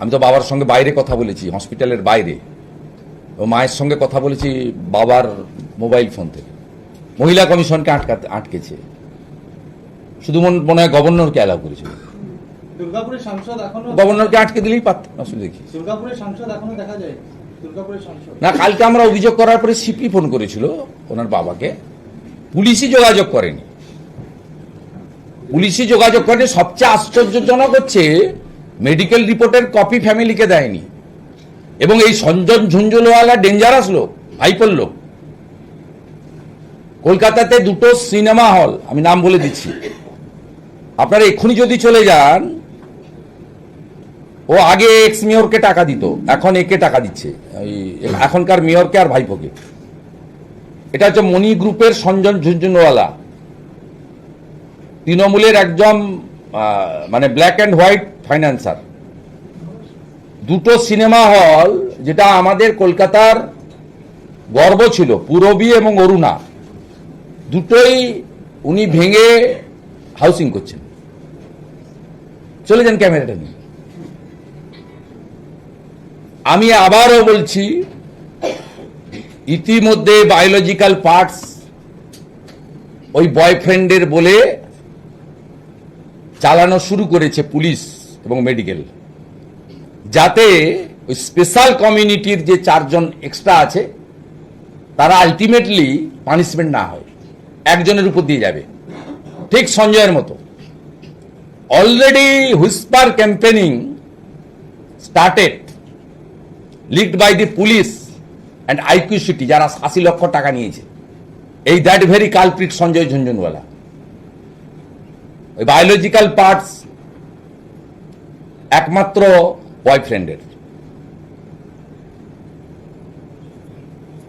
আমি তো বাবার সঙ্গে বাইরে কথা বলেছি হসপিটালের বাইরে। ও মায়ের সঙ্গে কথা বলেছি বাবার মোবাইল ফোন থেকে। মহিলা কমিশনকে আটকাতে আটকেছে। শুধু মন- মনে হয় গভর্নরকে অ্যালাউ করেছিল দুর্গাপুরের সাংসদ এখনও গভর্নরকে আটকে দিলেই পারতাম অসুবিধা কি দুর্গাপুরের সাংসদ এখনও দেখা যায়। না কালকে আমরা অভিযোগ করার পরে সিপি ফোন করেছিল ওনার বাবাকে। পুলিশই যোগাযোগ করেনি। পুলিশই যোগাযোগ করেনি। সবচেয়ে আশ্চর্যজনক হচ্ছে মেডিকেল রিপোর্টের কপি ফ্যামিলিকে দেয়নি। এবং এই সঞ্জন ঝুঞ্ঝুলওয়ালা ডেঞ্জারাস লোক ভাইপোর লোক। কলকাতাতে দুটো সিনেমা হল, আমি নাম বলে দিচ্ছি। আপনারা এক্ষুনি যদি চলে যান, ও আগে এক্স মেয়রকে টাকা দিত, এখন একে টাকা দিচ্ছে। এখনকার মেয়রকে আর ভাইপোকে। এটা হচ্ছে মণি গ্রুপের সঞ্জন ঝুনঝুনওয়ালা তৃণমূলের একজন মানে ব্ল্যাক অ্যান্ড হোয়াইট ফাইন্যান্সার দুটো সিনেমা হল যেটা আমাদের কলকাতার গর্ব ছিল, পূরবী এবং অরুণা। দুটোই উনি ভেঙে হাউসিং করছেন। চলে যান ক্যামেরাটা নিয়ে। আমি আবারও বলছি, ইতিমধ্যে বায়োলজিক্যাল পার্টস ওই বয়ফ্রেন্ডের বলে চালানো শুরু করেছে পুলিশ এবং মেডিকেল। যাতে ওই স্পেশাল কমিউনিটির যে চারজন এক্সট্রা আছে, তারা আলটিমেটলি পানিশমেন্ট না হয়, একজনের উপর দিয়ে যাবে। ঠিক সঞ্জয়ের মতো। Already whisper campaigning started leaked by the police and IQ city যারা আশি লক্ষ টাকা নিয়েছে। এই that very culprit Sanjay Jhunjhunwala. ওই বায়োলজিক্যাল পার্টস একমাত্র বয়ফ্রেন্ডের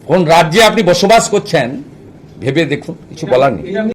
কোন রাজ্যে আপনি বসবাস করছেন, ভেবে দেখুন, কিছু বলার নেই।